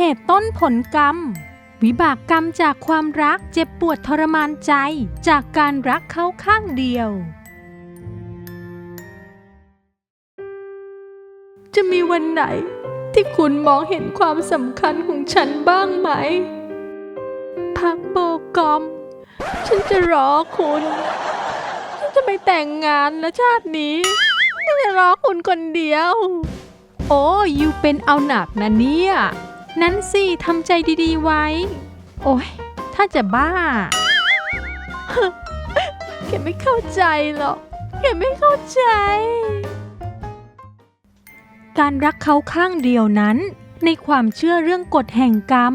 เหตุต้นผลกรรม วิบากกรรมจากความรักเจ็บปวดทรมานใจจากการรักเขาข้างเดียว จะมีวันไหนที่คุณมองเห็นความสำคัญของฉันบ้างไหม พักโบกอม ฉันจะรอคุณ ฉันจะไปแต่งงานและชาตินี้ฉันจะรอคุณคนเดียว โอ้ยูเป็นเอาหนักนะเนี่ย นั้นสิทำใจดีๆไว้ โอ้ย ถ้าจะบ้า แกไม่เข้าใจหรอก แกไม่เข้าใจ การรักเขาข้างเดียวนั้น ในความเชื่อเรื่องกฎแห่งกรรม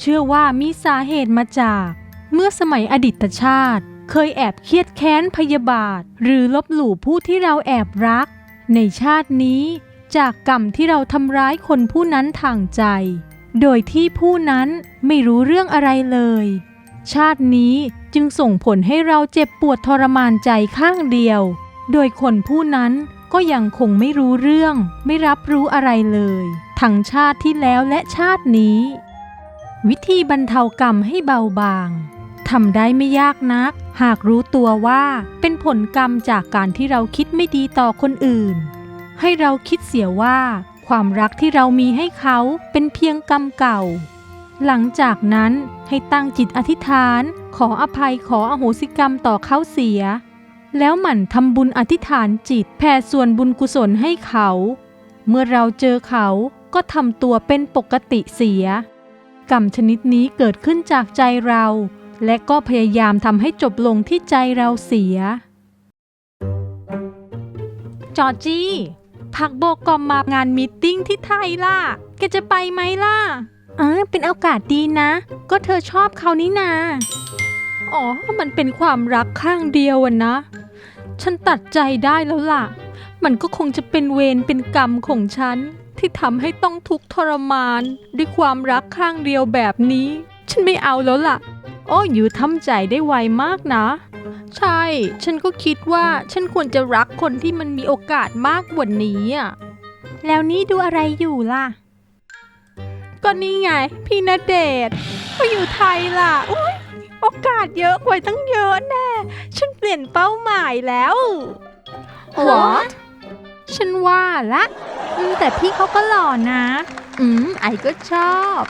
เชื่อว่ามีสาเหตุมาจาก เมื่อสมัยอดีตชาติ เคยแอบเครียดแค้นพยาบาท หรือลบหลู่ผู้ที่เราแอบรัก ในชาตินี้จากกรรมที่เราทำร้ายคนผู้นั้นทางใจ โดยที่ผู้นั้นไม่รู้เรื่องอะไรเลย ชาตินี้จึงส่งผลให้เราเจ็บปวดทรมานใจข้างเดียว โดยคนผู้นั้นก็ยังคงไม่รู้เรื่อง ไม่รับรู้อะไรเลย ทั้งชาติที่แล้วและชาตินี้ วิธีบรรเทากรรมให้เบาบางทำได้ไม่ยากนัก หากรู้ตัวว่าเป็นผลกรรมจากการที่เราคิดไม่ดีต่อคนอื่น ให้เราคิดเสียว่า ความรักที่เรามีให้เขาเป็นเพียงกรรมเก่า หลังจากนั้นให้ตั้งจิตอธิษฐาน ขออภัยขออโหสิกรรมต่อเขาเสีย แล้วหมั่นทำบุญอธิษฐานจิตแผ่ส่วนบุญกุศลให้เขา เมื่อเราเจอเขาก็ทำตัวเป็นปกติเสีย กรรมชนิดนี้เกิดขึ้นจากใจเรา และก็พยายามทำให้จบลงที่ใจเราเสีย จอจี้ พักโบกอมมางานมีตติ้งที่ไทยล่ะ แกจะไปไหมล่ะอ่าเป็นโอกาสดีนะ ก็เธอชอบเขานี่นา อ๋อ มันเป็นความรักข้างเดียวอะนะ ฉันตัดใจได้แล้วล่ะ มันก็คงจะเป็นเวรเป็นกรรมของฉัน ที่ทำให้ต้องทุกข์ทรมาน ด้วยความรักข้างเดียวแบบนี้ ฉันไม่เอาแล้วล่ะ โอ้อยู่ทำใจได้ไวมากนะ ใช่ ฉันก็คิดว่าฉันควรจะรักคนที่มันมีโอกาสมากกว่านี้อะ แล้วนี่ดูอะไรอยู่ล่ะ ก็นี่ไง พี่ณเดชน์ก็อยู่ไทยล่ะ อุ้ยโอกาสเยอะกว่าตั้งเยอะแน่ ฉันเปลี่ยนเป้าหมายแล้ว What ฉันว่าละอืมแต่พี่เขาก็หล่อนะ อืม ไอก็ชอบ